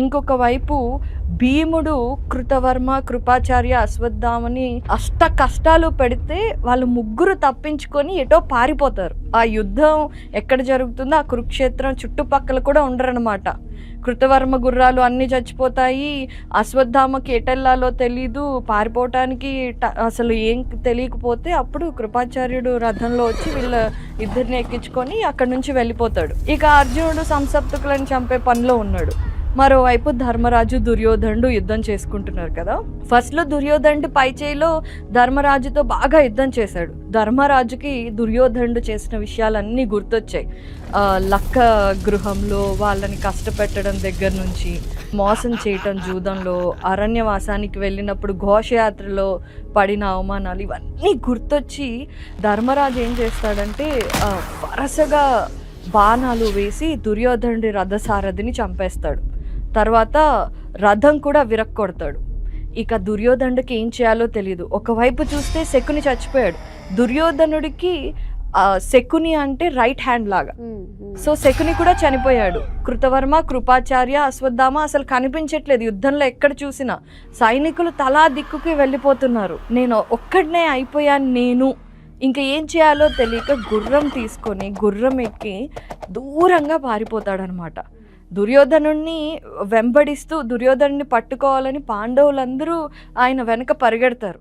ఇంకొక వైపు భీముడు కృతవర్మ కృపాచార్య అశ్వత్థామని అష్ట కష్టాలు పెడితే వాళ్ళు ముగ్గురు తప్పించుకొని ఎటో పారిపోతారు. ఆ యుద్ధం ఎక్కడ జరుగుతుందో ఆ కురుక్షేత్రం చుట్టుపక్కల కూడా ఉండరనమాట కృతవర్మ గుర్రాలు అన్నీ చచ్చిపోతాయి. అశ్వత్థామకి ఎటెల్లాలో తెలీదు. పారిపోవటానికి అసలు ఏం తెలియకపోతే అప్పుడు కృపాచార్యుడు రథంలో వచ్చి వీళ్ళ ఇద్దరిని ఎక్కించుకొని అక్కడి నుంచి వెళ్ళిపోతాడు. ఇక అర్జునుడు సంసప్తకులను చంపే పనిలో ఉన్నాడు. మరోవైపు ధర్మరాజు దుర్యోధనుడు యుద్ధం చేసుకుంటున్నారు కదా. ఫస్ట్లో దుర్యోధనుడు పై చేయిలో ధర్మరాజుతో బాగా యుద్ధం చేశాడు. ధర్మరాజుకి దుర్యోధనుడు చేసిన విషయాలన్నీ గుర్తొచ్చాయి. లక్క గృహంలో వాళ్ళని కష్టపెట్టడం దగ్గర నుంచి మోసం చేయటం జూదంలో అరణ్యవాసానికి వెళ్ళినప్పుడు ఘోషయాత్రలో పడిన అవమానాలు ఇవన్నీ గుర్తొచ్చి ధర్మరాజు ఏం చేస్తాడంటే వరసగా బాణాలు వేసి దుర్యోధనుడి రథసారథిని చంపేస్తాడు. తర్వాత రథం కూడా విరక్కొడతాడు. ఇక దుర్యోధనుడికి ఏం చేయాలో తెలియదు ఒకవైపు చూస్తే శకుని చచ్చిపోయాడు. దుర్యోధనుడికి శకుని అంటే రైట్ హ్యాండ్ లాగా. సో శకుని కూడా చనిపోయాడు. కృతవర్మ కృపాచార్య అశ్వత్థామ అసలు కనిపించట్లేదు. యుద్ధంలో ఎక్కడ చూసినా సైనికులు తలా దిక్కుకి వెళ్ళిపోతున్నారు. నేను ఒక్కడనే అయిపోయాను నేను. ఇంకా ఏం చేయాలో తెలియక గుర్రం తీసుకొని గుర్రం ఎక్కి దూరంగా పారిపోతాడనమాట. దుర్యోధనుణ్ణి వెంబడిస్తూ దుర్యోధనుని పట్టుకోవాలని పాండవులందరూ ఆయన వెనక పరిగెడతారు.